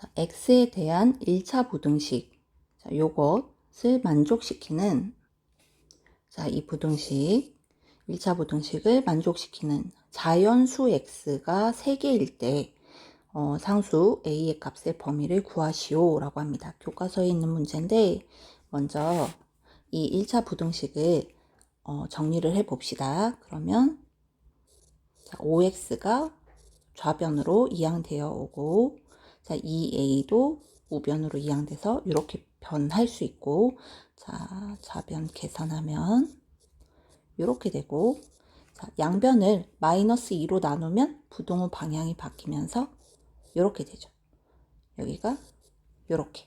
자, x에 대한 1차 부등식. 자, 요것을 만족시키는 자, 이 부등식 1차 부등식을 만족시키는 자연수 x가 3개일 때 어, 상수 a의 값의 범위를 구하시오 라고 합니다. 교과서에 있는 문제인데 먼저 이 1차 부등식을 어, 정리를 해 봅시다. 그러면 자, 5x가 좌변으로 이항되어 오고 자, 2a도 우변으로 이항돼서 이렇게 변할 수 있고 자, 좌변 계산하면 이렇게 되고 자, 양변을 마이너스 2로 나누면 부동호 방향이 바뀌면서 이렇게 되죠. 여기가 이렇게.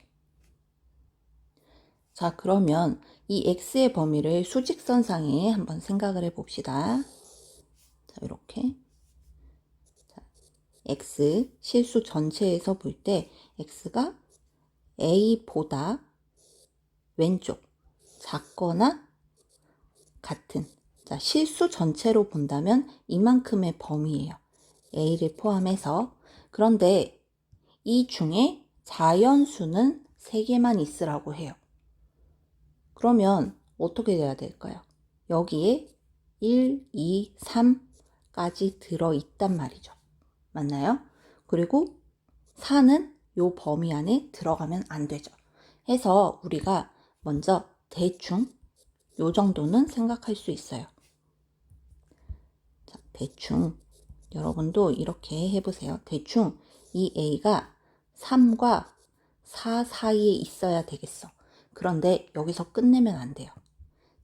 자, 그러면 이 x의 범위를 수직선상에 한번 생각을 해 봅시다. 자, 이렇게. 자, x 실수 전체에서 볼 때 x가 a보다 왼쪽 작거나 같은 자, 실수 전체로 본다면 이만큼의 범위예요. a를 포함해서 그런데 이 중에 자연수는 3개만 있으라고 해요. 그러면 어떻게 돼야 될까요? 여기에 1, 2, 3까지 들어있단 말이죠. 맞나요? 그리고 4는 요 범위 안에 들어가면 안 되죠. 해서 우리가 먼저 대충 요 정도는 생각할 수 있어요. 자, 대충 여러분도 이렇게 해보세요. 대충 이 A가 3과 4 사이에 있어야 되겠어. 그런데 여기서 끝내면 안 돼요.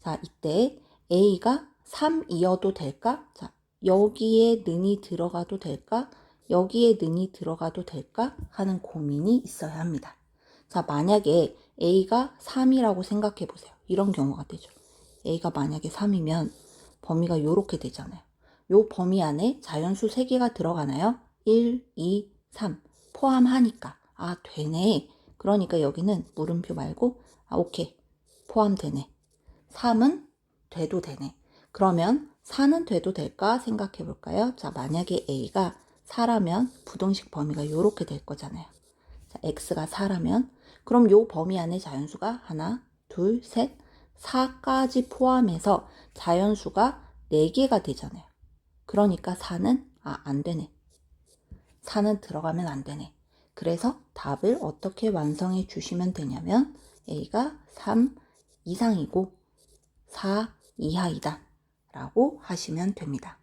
자, 이때 A가 3이어도 될까? 자, 여기에 는이 들어가도 될까? 여기에 는이 들어가도 될까? 하는 고민이 있어야 합니다. 자, 만약에 A가 3이라고 생각해 보세요. 이런 경우가 되죠. A가 만약에 3이면 범위가 이렇게 되잖아요. 요 범위 안에 자연수 3개가 들어가나요? 1, 2, 3 포함하니까 아 되네. 그러니까 여기는 물음표 말고 아 오케이 포함되네. 3은 돼도 되네. 그러면 4는 돼도 될까 생각해 볼까요? 자 만약에 A가 4라면 부등식 범위가 이렇게 될 거잖아요. 자 X가 4라면 그럼 요 범위 안에 자연수가 하나, 둘, 셋, 4까지 포함해서 자연수가 4개가 되잖아요. 그러니까 4는 아, 안 되네. 4는 들어가면 안 되네. 그래서 답을 어떻게 완성해 주시면 되냐면 A가 3 이상이고 4 이하이다 라고 하시면 됩니다.